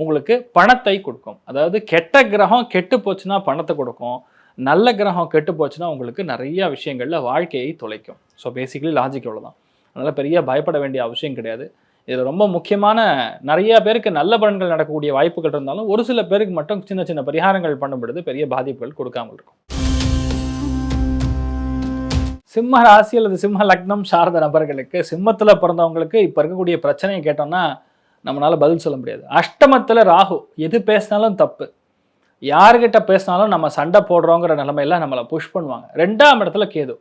உங்களுக்கு பணத்தை கொடுக்கும். அதாவது கெட்ட கிரகம் கெட்டு போச்சுன்னா பணத்தை கொடுக்கும். நல்ல கிரகம் கெட்டு போச்சுன்னா உங்களுக்கு நிறைய விஷயங்களில் வாழ்க்கையை தொலைக்கும். ஸோ பேசிக்கலி லாஜிக் இவ்வளோதான் அதனால் பெரிய பயப்பட வேண்டிய அவசியம் கிடையாது. இதில் ரொம்ப முக்கியமான நிறைய பேருக்கு நல்ல பலன்கள் நடக்கக்கூடிய வாய்ப்புகள் இருந்தாலும் ஒரு சில பேருக்கு மட்டும் சின்ன சின்ன பரிகாரங்கள் பண்ணும்பொழுது பெரிய பாதிப்புகள் கொடுக்காமல் இருக்கும். சிம்ம ராசி அல்லது சிம்ம லக்னம் சார்ந்த நபர்களுக்கு சிம்மத்தில் பிறந்தவங்களுக்கு இப்போ இருக்கக்கூடிய பிரச்சனையை கேட்டோம்னா நம்மளால் பதில் சொல்ல முடியாது. அஷ்டமத்தில் ராகு எது பேசினாலும் தப்பு. யாருக்கிட்ட பேசினாலும் நம்ம சண்டை போடுறோங்கிற நிலமையில நம்மளை புஷ் பண்ணுவாங்க. ரெண்டாம் இடத்துல கேது.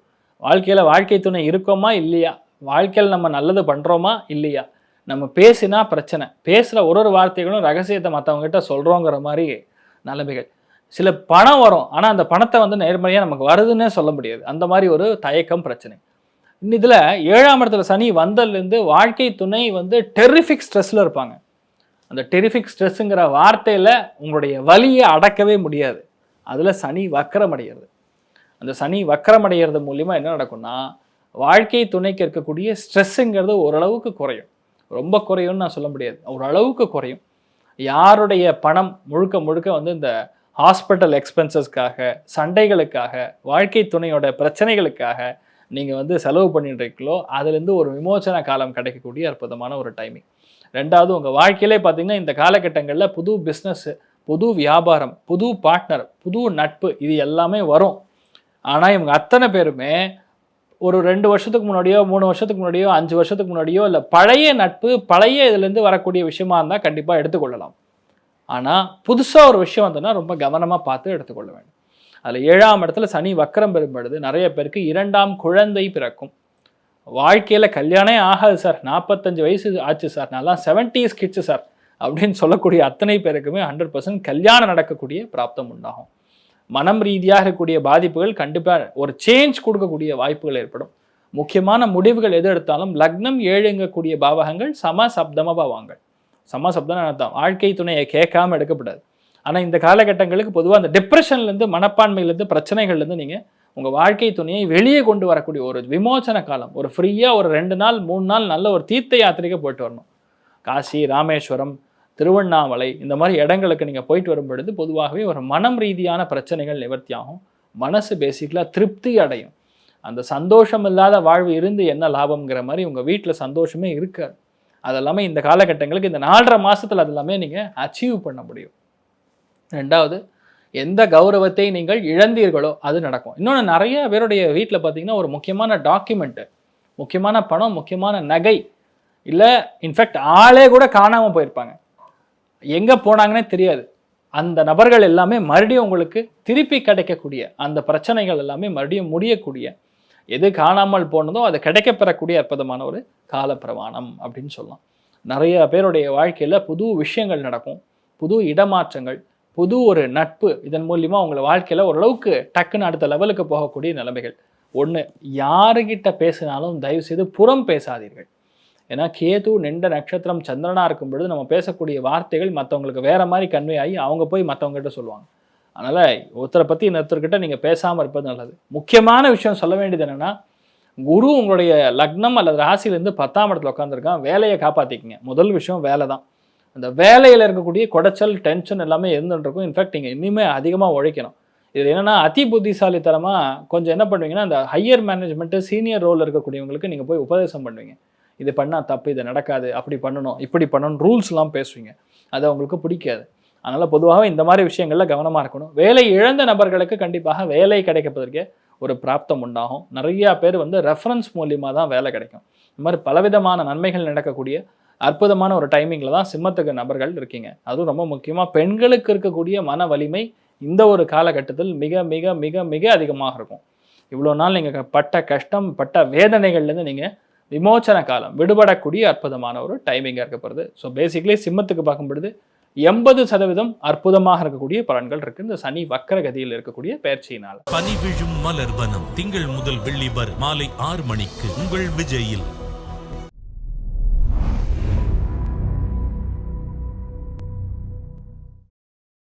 வாழ்க்கையில் வாழ்க்கை துணை இருக்கோமா இல்லையா? வாழ்க்கையில் நம்ம நல்லது பண்ணுறோமா இல்லையா? நம்ம பேசினா பிரச்சனை. பேசுகிற ஒரு ஒரு வார்த்தைகளும் ரகசியத்தை மற்றவங்ககிட்ட சொல்கிறோங்கிற மாதிரி நிலைமைகள். சில பணம் வரும். ஆனால் அந்த பணத்தை வந்து நேர்மறையாக நமக்கு வருதுன்னே சொல்ல முடியாது. அந்த மாதிரி ஒரு தயக்கம் பிரச்சனை. இதில் ஏழாம் இடத்துல சனி வந்ததுலேருந்து வாழ்க்கை துணை வந்து டெரிஃபிக் ஸ்ட்ரெஸ்ஸில் இருப்பாங்க. அந்த டெரிஃபிக் ஸ்ட்ரெஸ்ஸுங்கிற வார்த்தையில் உங்களுடைய வலியை அடக்கவே முடியாது. அதில் சனி வக்கரம் அடைகிறது அந்த சனி வக்கரம் அடைகிறது மூலிமா என்ன நடக்கும்னா வாழ்க்கை துணைக்கு இருக்கக்கூடிய ஸ்ட்ரெஸ்ஸுங்கிறது ஓரளவுக்கு குறையும். ரொம்ப குறையும்னு நான் சொல்ல முடியாது. ஓரளவுக்கு குறையும். யாருடைய பணம் முழுக்க முழுக்க வந்து இந்த ஹாஸ்பிட்டல் எக்ஸ்பென்சஸ்க்காக சண்டைகளுக்காக வாழ்க்கை துணையோட பிரச்சனைகளுக்காக நீங்கள் வந்து செலவு பண்ணிட்டுருக்கீங்களோ அதுலேருந்து ஒரு விமோசன காலம் கிடைக்கக்கூடிய அற்புதமான ஒரு டைமிங் ரெண்டாவது உங்கள் வாழ்க்கையிலே பார்த்தீங்கன்னா இந்த காலகட்டங்களில் புது பிஸ்னஸ்ஸு புது வியாபாரம் புது பார்ட்னர் புது நட்பு இது எல்லாமே வரும். ஆனால் இவங்க அத்தனை பேருமே ஒரு ரெண்டு வருஷத்துக்கு முன்னாடியோ மூணு வருஷத்துக்கு முன்னாடியோ அஞ்சு வருஷத்துக்கு முன்னாடியோ இல்லை பழைய நட்பு பழைய இதுலேருந்து வரக்கூடிய விஷயமா இருந்தால் கண்டிப்பாக எடுத்துக்கொள்ளலாம். ஆனால் புதுசாக ஒரு விஷயம் வந்தோன்னா ரொம்ப கவனமாக பார்த்து எடுத்துக்கொள்ள வேண்டும். அதில் ஏழாம் இடத்துல சனி வக்கரம் பெறும்பொழுது நிறைய பேருக்கு இரண்டாம் குழந்தை பிறக்கும். வாழ்க்கையில் கல்யாணமே ஆகாது சார். நாற்பத்தஞ்சு வயசு ஆச்சு சார். நல்லா செவன்டிஸ் கிட்ஸு சார். அப்படின்னு சொல்லக்கூடிய அத்தனை பேருக்குமே ஹண்ட்ரட் பர்சன்ட் கல்யாணம் நடக்கக்கூடிய பிராப்தம் உண்டாகும். மனம் ரீதியாக இருக்கக்கூடிய பாதிப்புகள் கண்டிப்பாக ஒரு சேஞ்ச் கொடுக்கக்கூடிய வாய்ப்புகள் ஏற்படும். முக்கியமான முடிவுகள் எது எடுத்தாலும் லக்னம் ஏழுங்கக்கூடிய பாவகங்கள் சம சப்தம பாவங்கள். சம சப்தம் அர்த்தம். வாழ்க்கை துணையை கேட்காம எடுக்கப்படாது. ஆனால் இந்த காலகட்டங்களுக்கு பொதுவாக அந்த டிப்ரெஷன்லேருந்து மனப்பான்மையிலேருந்து பிரச்சனைகள்லேருந்து நீங்கள் உங்கள் வாழ்க்கை துணையை வெளியே கொண்டு வரக்கூடிய ஒரு விமோச்சன காலம். ஒரு ஃப்ரீயாக ஒரு ரெண்டு நாள் மூணு நாள் நல்ல ஒரு தீர்த்த யாத்திரைக்கு போயிட்டு வரணும். காசி ராமேஸ்வரம் திருவண்ணாமலை இந்த மாதிரி இடங்களுக்கு நீங்கள் போயிட்டு வரும் பொழுது பொதுவாகவே ஒரு மனம் ரீதியான பிரச்சனைகள் நிவர்த்தியாகும். மனசு பேசிக்கலாக திருப்தி அடையும். அந்த சந்தோஷம் இல்லாத வாழ்வு இருந்து என்ன லாபம்ங்கிற மாதிரி உங்கள் வீட்டில் சந்தோஷமே இருக்காது. அதெல்லாமே இந்த காலகட்டங்களுக்கு இந்த நாலரை மாதத்தில் அதெல்லாமே நீங்கள் அச்சீவ் பண்ண முடியும். ரெண்டாவது எந்த கௌரவத்தை நீங்கள் இழந்தீர்களோ அது நடக்கும். இன்னொன்று நிறைய பேருடைய வீட்டில் பார்த்தீங்கன்னா ஒரு முக்கியமான டாக்குமெண்ட்டு முக்கியமான பணம் முக்கியமான நகை இல்லை இன்ஃபேக்ட் ஆளே கூட காணாமல் போயிருப்பாங்க. எங்கே போனாங்கன்னே தெரியாது. அந்த நபர்கள் எல்லாமே மறுபடியும் உங்களுக்கு திருப்பி கிடைக்கக்கூடிய அந்த பிரச்சனைகள் எல்லாமே மறுபடியும் முடியக்கூடிய எது காணாமல் போனதோ அது கிடைக்கப்பெறக்கூடிய அற்புதமான ஒரு கால பிரமாணம் அப்படின்னு சொல்லலாம். நிறைய பேருடைய வாழ்க்கையில் புது விஷயங்கள் நடக்கும் புது இடமாற்றங்கள் புது ஒரு நட்பு இதன் மூலியமா உங்களை வாழ்க்கையில் ஓரளவுக்கு டக்குன்னு அடுத்த லெவலுக்கு போகக்கூடிய நிலைமைகள். ஒன்று யாருக்கிட்ட பேசினாலும் தயவு செய்து புறம் பேசாதீர்கள். ஏன்னா கேது நின்ற நட்சத்திரம் சந்திரனா இருக்கும் பொழுது நம்ம பேசக்கூடிய வார்த்தைகள் மற்றவங்களுக்கு வேற மாதிரி கன்வே ஆகி அவங்க போய் மற்றவங்ககிட்ட சொல்லுவாங்க. அதனால ஒருத்தரை பற்றி இன்னொருத்தர்கிட்ட நீங்கள் பேசாமல் இருப்பது நல்லது. முக்கியமான விஷயம் சொல்ல வேண்டியது என்னன்னா குரு உங்களுடைய லக்னம் அல்லது ராசியிலேருந்து பத்தாம் இடத்துல உட்காந்துருக்கான் வேலையை காப்பாற்றிக்கிங்க முதல் விஷயம் வேலை தான் அந்த வேலையில் இருக்கக்கூடிய குடைச்சல் டென்ஷன் எல்லாமே இருந்துட்டுருக்கும். இன்ஃபேக்ட் நீங்கள் இன்னுமே அதிகமாக உழைக்கணும். இது என்னென்னா அதி புத்திசாலித்தனமாக கொஞ்சம் என்ன பண்ணுவீங்கன்னா அந்த ஹையர் மேனேஜ்மெண்ட்டு சீனியர் ரோல் இருக்கக்கூடியவங்களுக்கு நீங்கள் போய் உபதேசம் பண்ணுவீங்க. இது பண்ணால் தப்பு இது நடக்காது அப்படி பண்ணணும் இப்படி பண்ணணும் ரூல்ஸ்லாம் பேசுவீங்க. அது அவங்களுக்கு பிடிக்காது. அதனால் பொதுவாக இந்த மாதிரி விஷயங்களில் கவனமாக இருக்கணும். வேலை இழந்த நபர்களுக்கு கண்டிப்பாக வேலை கிடைக்கப்பதற்கே ஒரு பிராப்தம் உண்டாகும். நிறையா பேர் வந்து ரெஃபரன்ஸ் மூலியமாக தான் வேலை கிடைக்கும். இந்த மாதிரி பலவிதமான நன்மைகள் நடக்கக்கூடிய அற்புதமான ஒரு டைமிங்கில் தான் சிம்மத்துக்கு நபர்கள் இருக்கீங்க. அதுவும் ரொம்ப முக்கியமாக பெண்களுக்கு இருக்கக்கூடிய மன வலிமை இந்த ஒரு காலகட்டத்தில் மிக மிக மிக மிக அதிகமாக இருக்கும். இவ்வளோ நாள் நீங்கள் பட்ட கஷ்டம் பட்ட வேதனைகள்லேருந்து நீங்கள் விமோச்சன காலம் விடுபடக்கூடிய அற்புதமான ஒரு டைமிங்காக இருக்கப்படுது ஸோ பேசிக்கலி சிம்மத்துக்கு பார்க்கும் பொழுது எண்பது சதவீதம் அற்புதமாக இருக்கக்கூடிய பலன்கள் இருக்கு. இந்த சனி வக்கர கதியில் இருக்கக்கூடிய பயிற்சியினால். பனி விழும் மலர் வனம் திங்கள் முதல் வெள்ளி மாலை ஆறு மணிக்கு உங்கள் விஜயில்.